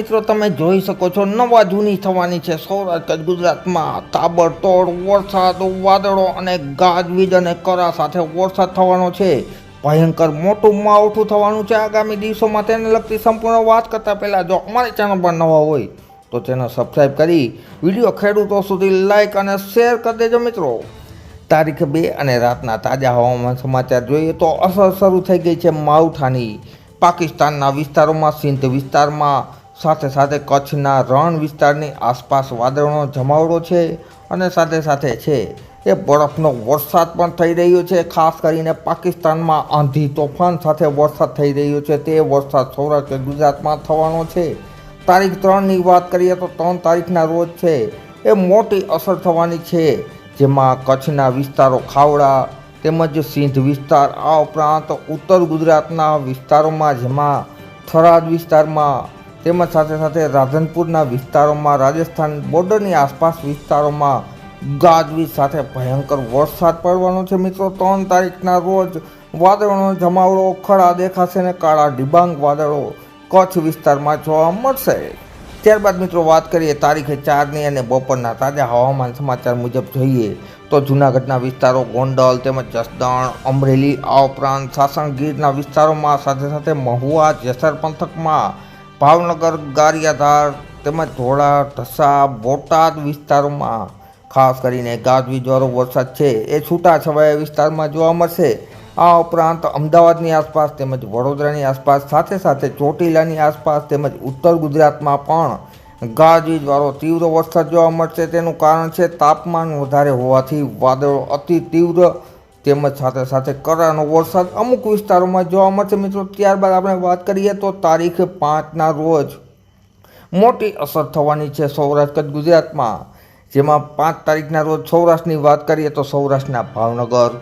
મિત્રો, તમે જોઈ શકો છો, નવા જૂની થવાની છે સૌરાષ્ટ્ર, ગુજરાતમાં તાબડતોડ વરસાદ, વાદળો અને ગાજવીજ અને કરા સાથે વરસાદ થવાનો છે. ભયંકર મોટું માવઠું થવાનું છે આગામી દિવસોમાં, તેને લગતી સંપૂર્ણ વાત કરતાં પહેલાં જો અમારી ચેનલ પર નવા હોય, તો તેને સબસ્ક્રાઈબ કરી, વીડિયો ખેડૂતો સુધી લાઇક અને શેર કરી દેજો મિત્રો. તારીખ બે અને રાતના તાજા હવામાન સમાચાર જોઈએ તો અસર શરૂ થઈ ગઈ છે માવઠાની. પાકિસ્તાનના વિસ્તારોમાં, સિંધ વિસ્તારમાં સાથે સાથે કચ્છના રણ વિસ્તારની આસપાસ વાદળનો જમાવડો છે અને સાથે સાથે છે એ બરફનો વરસાદ પણ થઈ રહ્યો છે. ખાસ કરીને પાકિસ્તાનમાં આંધી તોફાન સાથે વરસાદ થઈ રહ્યો છે. તે વરસાદ સૌરાષ્ટ્ર ગુજરાતમાં થવાનો છે. તારીખ ત્રણની વાત કરીએ તો ત્રણ તારીખના રોજ છે. એ મોટી અસર થવાની છે. જેમાં કચ્છના વિસ્તારો ખાવડા તેમજ સિંધ વિસ્તાર, આ ઉપરાંત ઉત્તર ગુજરાતના વિસ્તારોમાં, જેમાં થરાદ વિસ્તારમાં તેમજ સાથે સાથે રાધનપુરના વિસ્તારોમાં, રાજસ્થાન બોર્ડરની આસપાસ વિસ્તારોમાં ગાજવીજ સાથે ભયંકર વરસાદ પડવાનો છે. મિત્રો, ત્રણ તારીખના રોજ વાદળોનો જમાવડો ખડા દેખાશે અને કાળા ડિબાંગ વાદળો કચ્છ વિસ્તારમાં જોવા મળશે. ત્યારબાદ મિત્રો, વાત કરીએ તારીખે ચારની અને બપોરના તાજા હવામાન સમાચાર મુજબ જોઈએ તો જૂનાગઢના વિસ્તારો ગોંડલ તેમજ જસદણ, અમરેલી, આ ઉપરાંત સાસણગીરના વિસ્તારોમાં સાથે સાથે મહુવા, જેસર પંથકમાં ભાવનગર ગારિયાધાર તેમજ ધોળા ઢસા બોટાદ વિસ્તારોમાં, ખાસ કરીને ગાજવીજવાળો વરસાદ છે. એ છૂટાછવાયા વિસ્તારમાં જોવા મળશે. આ ઉપરાંત અમદાવાદની આસપાસ તેમજ વડોદરાની આસપાસ સાથે સાથે ચોટીલાની આસપાસ તેમજ ઉત્તર ગુજરાતમાં પણ ગાજવીજવાળો તીવ્ર વરસાદ જોવા મળશે. તેનું કારણ છે તાપમાન વધારે હોવાથી વાદળો અતિ તીવ્ર તેમજ સાથે સાથે કરાનો વરસાદ અમુક વિસ્તારોમાં જોવા મળશે. મિત્રો, ત્યારબાદ આપણે વાત કરીએ તો તારીખ પાંચના રોજ મોટી અસર થવાની છે સૌરાષ્ટ્ર ગુજરાતમાં. જેમાં પાંચ તારીખના રોજ સૌરાષ્ટ્રની વાત કરીએ તો સૌરાષ્ટ્રના ભાવનગર,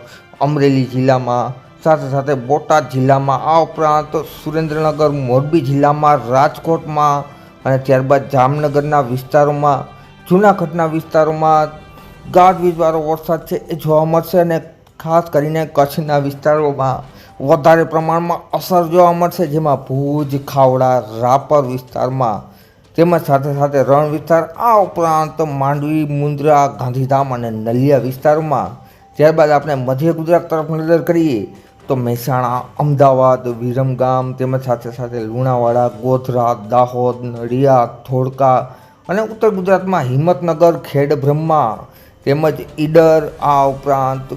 અમરેલી જિલ્લામાં, સાથે સાથે બોટાદ જિલ્લામાં, આ ઉપરાંત સુરેન્દ્રનગર, મોરબી જિલ્લામાં, રાજકોટમાં અને ત્યારબાદ જામનગરના વિસ્તારોમાં, જૂનાગઢના વિસ્તારોમાં ગાજવીજવાળો વરસાદ છે એ જોવા મળશે અને ખાસ કરીને કચ્છના વિસ્તારોમાં વધારે પ્રમાણમાં અસર જોવા મળશે, જેમાં ભુજ, ખાવડા, રાપર વિસ્તારમાં તેમજ સાથે સાથે રણ વિસ્તાર, આ ઉપરાંત માંડવી, મુન્દ્રા, ગાંધીધામ અને નલિયા વિસ્તારોમાં. ત્યારબાદ આપણે મધ્ય ગુજરાત તરફ નજર કરીએ, તો મહેસાણા, અમદાવાદ, વિરમગામ તેમજ સાથે સાથે લુણાવાડા, ગોધરા, દાહોદ, નડિયાદ, ધોળકા અને ઉત્તર ગુજરાતમાં હિંમતનગર ખેડબ્રહ્મા તેમજ ઈડર, આ ઉપરાંત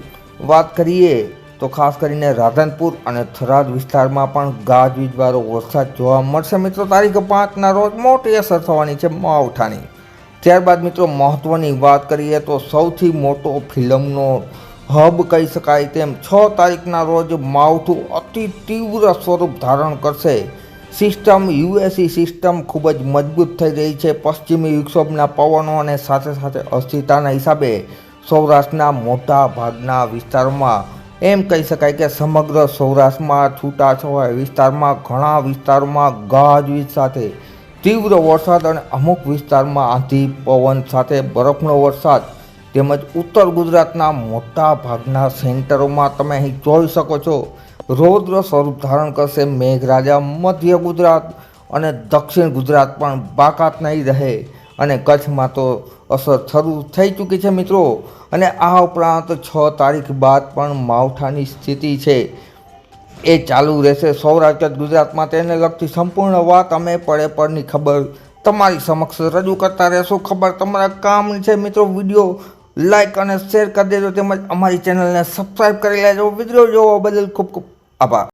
વાત કરીએ તો ખાસ કરીને રાધનપુર અને થરાદ વિસ્તારમાં પણ ગાજવીજવાળો વરસાદ જોવા મળશે. મિત્રો, તારીખ પાંચના રોજ મોટી અસર થવાની છે માવઠાની. ત્યારબાદ મિત્રો મહત્ત્વની વાત કરીએ તો સૌથી મોટો ફિલ્મનો હબ કહી શકાય તેમ છ તારીખના રોજ માવઠું અતિ તીવ્ર સ્વરૂપ ધારણ કરશે. સિસ્ટમ યુએસી સિસ્ટમ ખૂબ જ મજબૂત થઈ રહી છે. પશ્ચિમી વિક્ષોભના પવનો અને સાથે સાથે અસ્થિરતાના હિસાબે સૌરાષ્ટ્રના મોટા ભાગના વિસ્તારોમાં, એમ કહી શકાય કે સમગ્ર સૌરાષ્ટ્રમાં છૂટાછવાયા વિસ્તારમાં, ઘણા વિસ્તારોમાં ગાજવીજ સાથે, તીવ્ર વરસાદ અને અમુક વિસ્તારમાં આંધી, પવન સાથે બરફનો વરસાદ, તેમજ ઉત્તર ગુજરાતના મોટા ભાગના સેન્ટરોમાં તમે અહીં જોઈ શકો છો, રૌદ્ર સ્વરૂપ ધારણ કરશે મેઘરાજા મધ્ય ગુજરાત અને દક્ષિણ ગુજરાત પણ બાકાત નહીં રહે. અને કચ્છમાં તો અસર શરૂ થઈ ચૂકી છે મિત્રો. અને આ ઉપરાંત છ તારીખ બાદ પણ માવઠાની સ્થિતિ છે. એ ચાલુ રહેશે. સૌરાષ્ટ્ર, ગુજરાતમાં તેને લગતી સંપૂર્ણ વાત અમે પડે પડની ખબર તમારી સમક્ષ રજૂ કરતા રહેશું. ખબર તમારા કામની છે મિત્રો. વીડિયો લાઈક અને શેર કરી દેજો તેમજ અમારી ચેનલને સબસ્ક્રાઈબ કરી લેજો. વીડિયો જોવા બદલ ખૂબ ખૂબ આભાર.